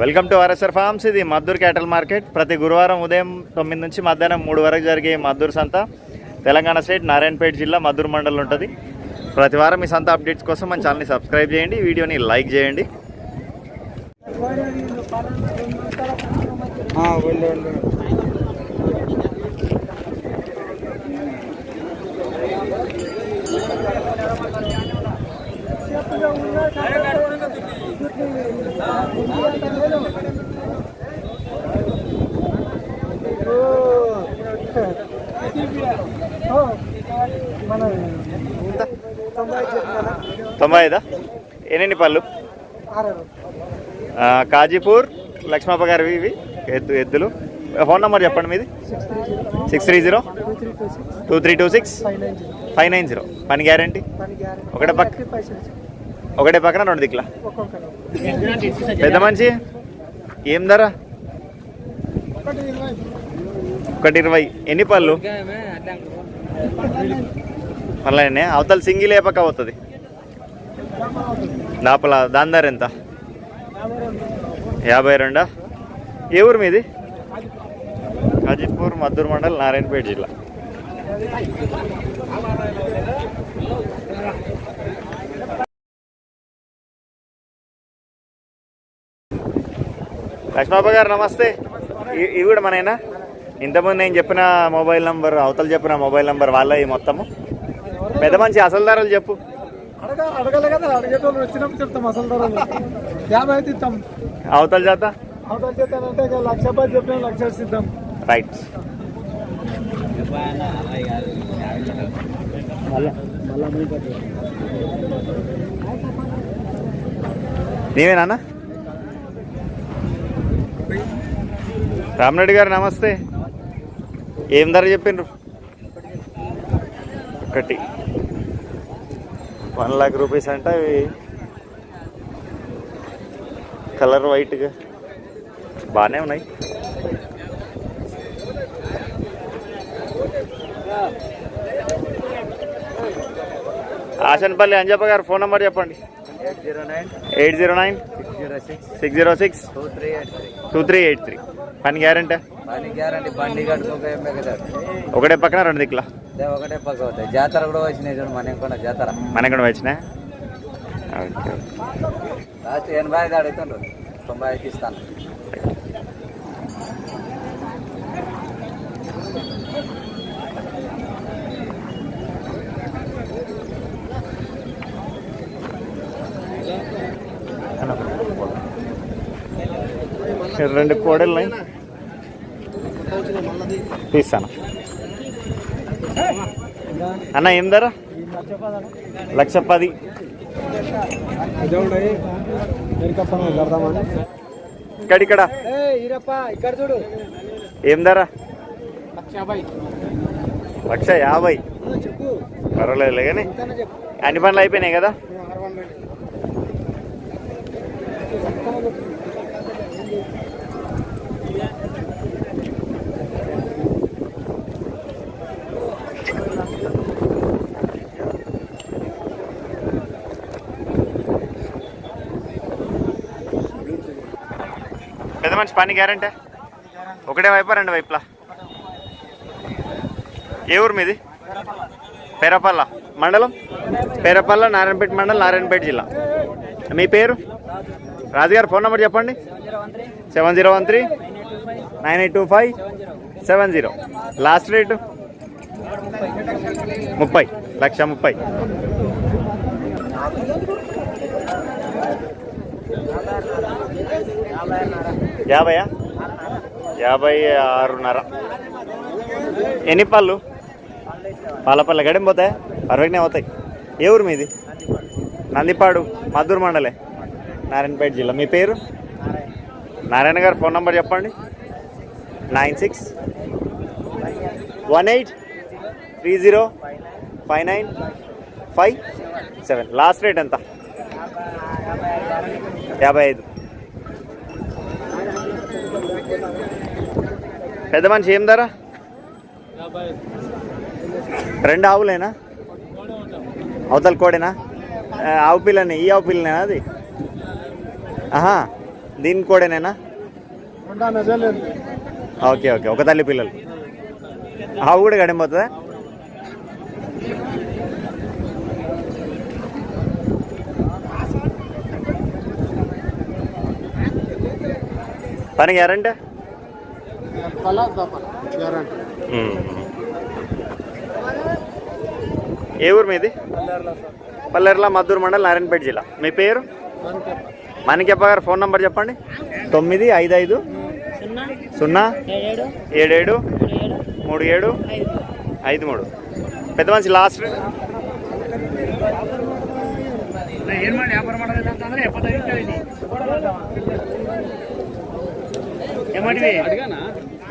Welcome to RSR forms. ఇది Maddur క్యాటల్ market. ప్రతి గురువారం ఉదయం తొమ్మిది నుంచి మధ్యాహ్నం మూడు వరకు జరిగే ఈ మద్దూర్ సంత. తెలంగాణ స్టేట్ నారాయణపేట జిల్లా మద్దూర్ మండలం ఉంటుంది. ప్రతి వారం ఈ సంత అప్డేట్స్ కోసం మన ఛానల్ని సబ్స్క్రైబ్ చేయండి ఈ వీడియోని లైక్ చేయండి. తొంభై ఐదా ఎన్ని పళ్ళు కాజీపూర్ లక్ష్మప్ప గారివి ఇవి ఎద్దు ఎద్దులు. ఫోన్ నెంబర్ చెప్పండి మీది. Six three zero. Two three two six. Five nine zero. పని గ్యారంటీ? ఒకటే పక్క ఒకటే పక్కన రెండు దిక్కుల. పెద్ద మనిషి? ఏం ధర? ఒకటి ఇరవై. ఎన్ని పళ్ళు? మళ్ళీ అవతల సింగిల్ ఏ పక్క అవుతుంది లోపల దాని ధర ఎంత? యాభై రెండా? ఏ ఊరు మీది? హాజీపూర్ మద్దూరు మండల్ నారాయణపేట జిల్లా. లక్ష్మప్ప గారు నమస్తే. ఇవి కూడా మనైనా ఇంతకుముందు నేను చెప్పిన మొబైల్ నంబర్ అవతల చెప్పిన మొబైల్ నంబర్ వాళ్ళ ఈ మొత్తము. పెద్ద మంచి అసలు ధరలు చెప్పు. అడగలే కదా అడిగేటోళ్ళు వచ్చినప్పుడు చెప్తాం అసలు ధరలు. యాభై అయితే ఇస్తాం అవతల లక్ష రూపాయలు చెప్పిన లక్ష రైట్ నీవేనా రామరెడ్డి గారు నమస్తే. ఏం ధర చెప్పిండ్రు? ఒకటి. వన్ లాక్ రూపీస్ అంటే అవి. కలర్ వైట్గా. బాగానే ఉన్నాయి. ఆశన్పల్లి అంజప్ప గారు ఫోన్ నెంబర్ చెప్పండి. Eight zero nine. Eight zero nine. Six zero six? Two three eight three. పని గ్యారంటీ? పని గ్యారంటీ బండి ఒకటే పక్కన రెండు దిక్కుల. ఒకటే పక్క అవుతాయి. జాతర కూడా వచ్చినాయి మన ఇంకొన్న జాతర. మన కూడా వచ్చినా? ఓకే లాస్ట్ ఎనభై ఐదు అడుగుతుండ్రు తొంభై ఐదుకి ఇస్తాను. రెండు కోడలు ఉన్నాయి తీస్తాను. అన్న ఏం ధర? లక్ష పది. ఇక్కడ ఇక్కడ. ఇక్కడ చూడు ఏం ధర? లక్ష యాభై. లక్ష పర్వాలేదులే కానీ. అన్ని పనులు అయిపోయినాయి కదా? పెద్ద పని గ్యారంటీ? ఒకటే వైపా రెండు వైపులా? ఏ ఊరు మీది? పేరపల్ల. మండలం? పేరపల్ల నారాయణపేట మండలం నారాయణపేట జిల్లా. మీ పేరు? రాజుగారు ఫోన్ నెంబర్ చెప్పండి. Seven zero one three nine eight two five seven zero. Last rate? ముప్పై. లక్ష ముప్పై. యాభయా యాభై ఆరున్నర. ఎన్ని పళ్ళు? పాలపల్ల గడిం పోతాయి? పర్ఫెక్ట్నే అవుతాయి ఏ ఊరు మీది? నందిపాడు మద్దూరు మండలే. నారాయణపేట జిల్లా. మీ పేరు? నారాయణ గారు ఫోన్ నంబర్ చెప్పండి. Nine six one eight three zero five nine five seven. Last rate ఎంత? యాభై ఐదు. పెద్ద మనిషి ఏం ధర? రెండు ఆవులేనా? అవతల కోడేనా? ఆవు పిల్లని ఈ ఆవు పిల్లనేనా అది? ఆహా దీని కోడేనేనా? ఓకే ఓకే ఒక తల్లి పిల్లలు. ఆవు కూడా గడిపోతుందా పని గ్యారంటీ గ్యారంటీ ఏ ఊరు మీది? పల్లెర్ల మద్దూరు మండల్ నారాయణపేట జిల్లా. మీ పేరు? మాణిక్యప్ప గారు ఫోన్ నంబర్ చెప్పండి. తొమ్మిది ఐదు ఐదు. సున్నా ఏడేడు మూడు ఏడు ఐదు మూడు. పెద్ద మనిషి లాస్ట్ ఏమంటే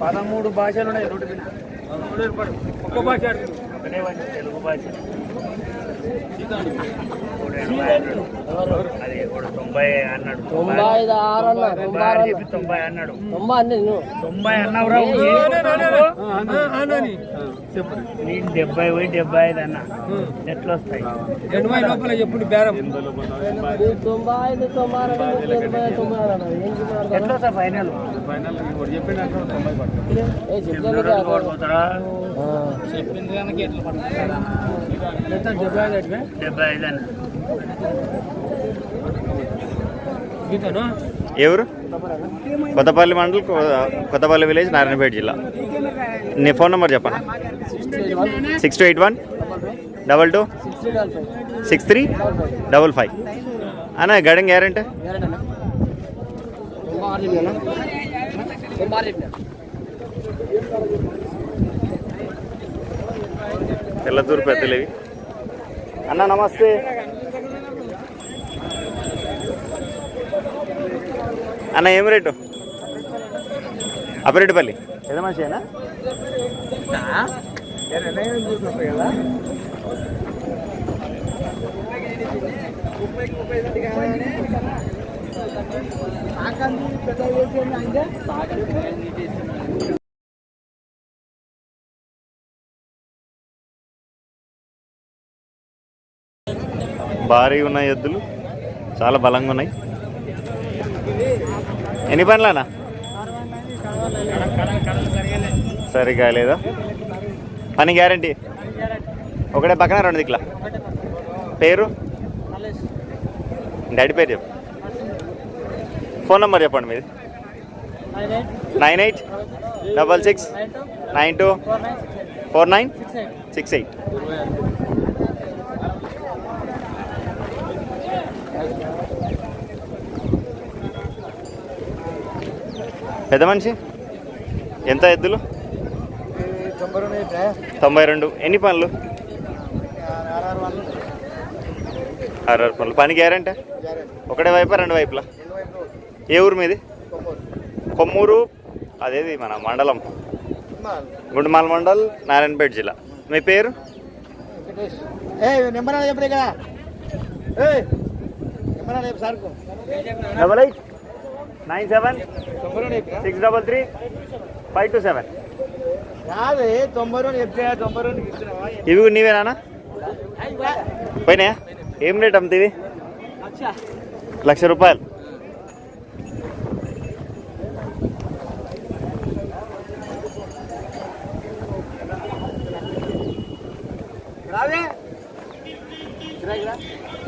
పదమూడు భాషలు ఉన్నాయి మీద ఒక్క భాష తెలుగు భాష ఇప్పుడు ఎనభై అన్నాడు. అది ఇప్పుడు తొంభై అన్నాడు తొంభై ఆరు అన్నాడు. తొంభై అన్న నేను తొంభై అన్నావురా నేను డెబ్బై పోయి డెబ్బై ఐదు అన్న ఎట్లా వస్తాయి ఎనభై లోపల చెప్పుడు బేరం తొంభై ఐదు తొంభై ఎట్లా ఫైనల్ ఏ చెప్తాను డెబ్బై ఐదు ఎవరు? కొత్తపల్లి మండల్ కొత్తపల్లి విలేజ్ నారాయణపేట జిల్లా. నీ ఫోన్ నెంబర్ చెప్పండి six two eight one? Double two? Six three? Double five? అన్న గడం గ్యారంటీ గ్యారెంటీ అన్న తొంభై ఆరు చెప్పినా తొంభై ఆరు చెప్పినా తెల్లతూరు పెద్దలేవి. అన్న నమస్తే. అన్న ఏం రేటు? అపిరెడ్డిపల్లి పెద్ద మనిషినా భారీగా ఉన్నాయి ఎద్దులు. చాలా బలంగా ఉన్నాయి. ఎన్ని పనులనా సరిగా లేదా? పని గ్యారంటీ? ఒకటే పక్కన రెండు దిక్కుల. పేరు? డాడీ పేరు చెప్పు. ఫోన్ నెంబర్ చెప్పండి మీది. Nine eight double six nine two four nine. Six eight. పెద్ద మనిషి? ఎంత ఎద్దులు? తొంభై రెండు. ఎన్ని పనులు? ఆరు పనులు. పని గ్యారంటీ? ఒకటే వైపా రెండు వైపులా? ఏ ఊరు మీది? కొమ్మూరు. అదేది మన మండలం. గుండుమాల మండల్ నారాయణపేట జిల్లా. మీ పేరు? నెంబర్ చెప్పలే ఏ number nine seven six double three five two seven. కాదే తొంభై రెండు తొంభై రెండు ఇవి కూడా నీవేనా పోయినాయా? ఏం రేట్ అమ్ముతుంది ఇవి? లక్ష. రూపాయలు.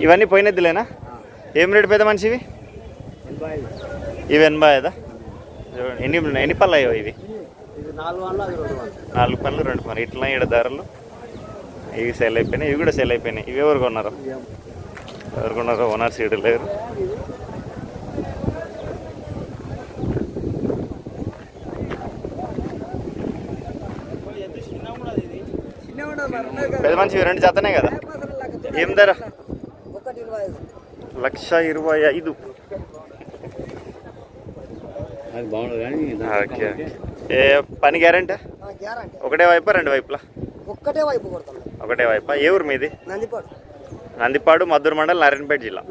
ఇవన్నీ పోయినద్దులేనా? ఏం రేటు పెద్ద మనిషివి? ఇవి ఎనభై ఐదా? చూడండి, ఎన్ని ఎన్ని పళ్ళు అయ్యో ఇవి? ఇది నాలుగు పళ్ళు రెండు పళ్ళు. ఇట్లా ఈడ ధరలు ఇవి సేల్ అయిపోయినాయి ఇవి కూడా సేల్ అయిపోయినాయి. ఇవి ఎవరు కొన్నారు? ఎవరు కొన్నారు? ఓనర్ సీడ్ లేరు. పెద్ద ఇవి రెండు జతనే కదా? ఏం ధర? లక్ష ఇరవై ఐదు. ఓకే. ఏ పని గ్యారెంటీ? గ్యారంటీ. ఒకటే వైపా రెండు వైపులా? ఒక్కటే వైపు ఒకటే వైపా. ఏ ఊరు మీది? నందిపాడు. నందిపాడు మద్దూరు మండలం నారాయణపేట జిల్లా.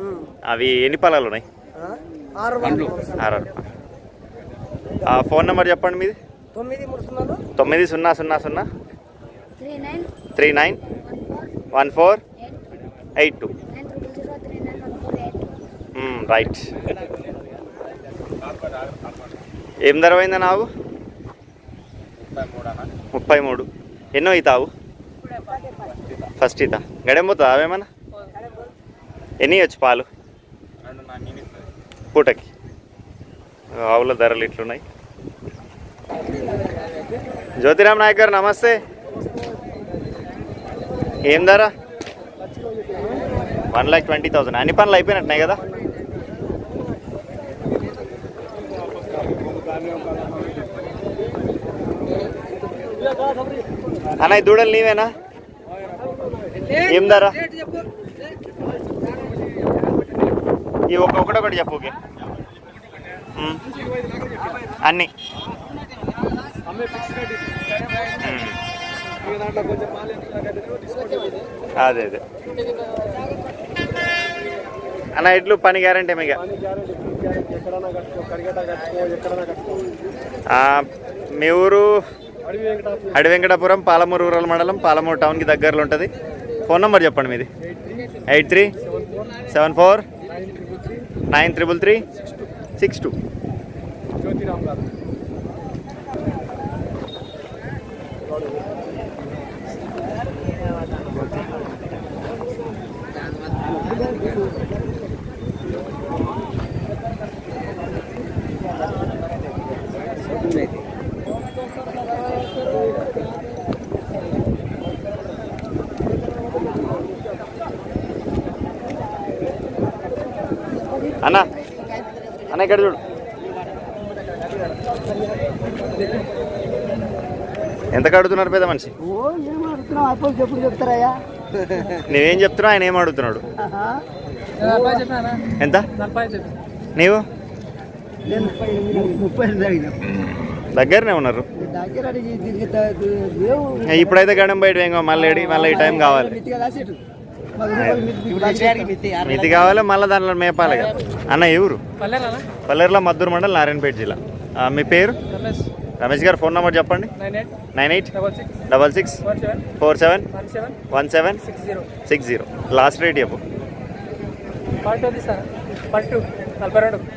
అవి ఎన్ని పొలాలు ఉన్నాయి? ఆరు ఆ ఫోన్ నెంబర్ చెప్పండి మీది? తొమ్మిది సున్నా సున్నా సున్నా. Three nine. Three nine. One four. Eight two. Right. ఏం ధర అయిందా నావు ముప్పై మూడు ఎన్నో అవుతావు ఫస్ట్ ఇతా గడేం పోతుందా అవేమన్నా ఎన్ని ఇవ్వచ్చు పాలు? పూటకి. ఆవుల ధరలు ఇట్లున్నాయి. జ్యోతిరామ్ నాయక్ గారు నమస్తే. ఏం ధర? వన్ ల్యాక్ ట్వంటీ థౌసండ్ అన్ని పనులు అయిపోయినట్టున్నాయి కదా? అన్న ఈ దూడలు నీవేనా? ఏం ధర? ఈ ఒక్కొక్కటి ఒకటి చెప్పు ఓకే. అన్ని. అదే అదే. అన్న ఇట్లు పని గ్యారంటీ మీకు మీ ఊరు? అడి వెంకటాపురం. పాలమూరు రూరల్ మండలం పాలమూరు టౌన్కి దగ్గరలో ఉంటుంది. ఫోన్ నెంబర్ చెప్పండి మీది. Eight three seven four nine triple three six two Jyothiram garu అన్న అన్న ఇక్కడ చూడు. ఎంత కడుగుతున్నారు పెద్ద మనిషి? నువ్వేం చెప్తున్నావు ఆయన ఏం అడుగుతున్నాడు? ఎంత? నీవు? దగ్గరనే ఉన్నారు. ఇప్పుడైతే గడం బయట వేంగో మళ్ళీ మళ్ళీ ఈ టైం కావాలి. మితి కావాలి మళ్ళీ దాంట్లో మేపాలి అన్న ఎవరు? పల్లెర్ల మద్దూరు మండలం నారాయణపేట జిల్లా. మీ పేరు? రమేష్. గారు ఫోన్ నెంబర్ చెప్పండి. Nine eight double six four seven one seven one seven six zero. Last rate చెప్పు.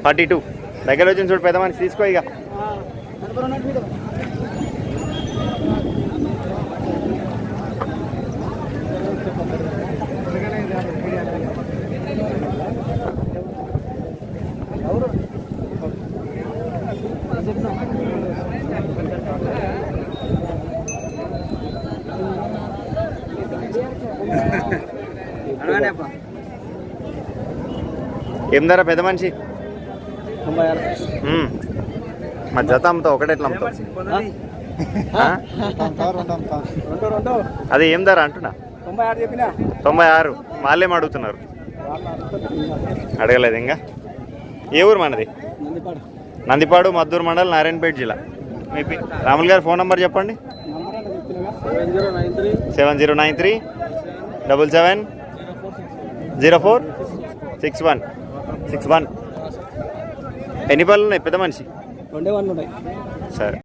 Forty two. దగ్గర వచ్చిన చూడు పెద్ద మనిషి తీసుకో ఇక. ఏం ధర పెద్ద మనిషి. మా జత అమ్ముతావు ఒకటే ఎట్లా అమ్ముతావు? అది ఏం ధర అంటున్నా? తొంభై ఆరు వాళ్ళేం అడుగుతున్నారు? అడగలేదు ఇంకా. ఏ ఊరు మనది? నందిపాడు. మద్దూరు మండలం నారాయణపేట జిల్లా. మీ పి- రాములు గారి ఫోన్ నెంబర్ చెప్పండి. Seven zero nine three. Double seven. Zero four. Six one. Six one. ఎన్ని పనులు ఉన్నాయి? పెద్ద మనిషి? రెండే వన్ ఉంటాయి సరే.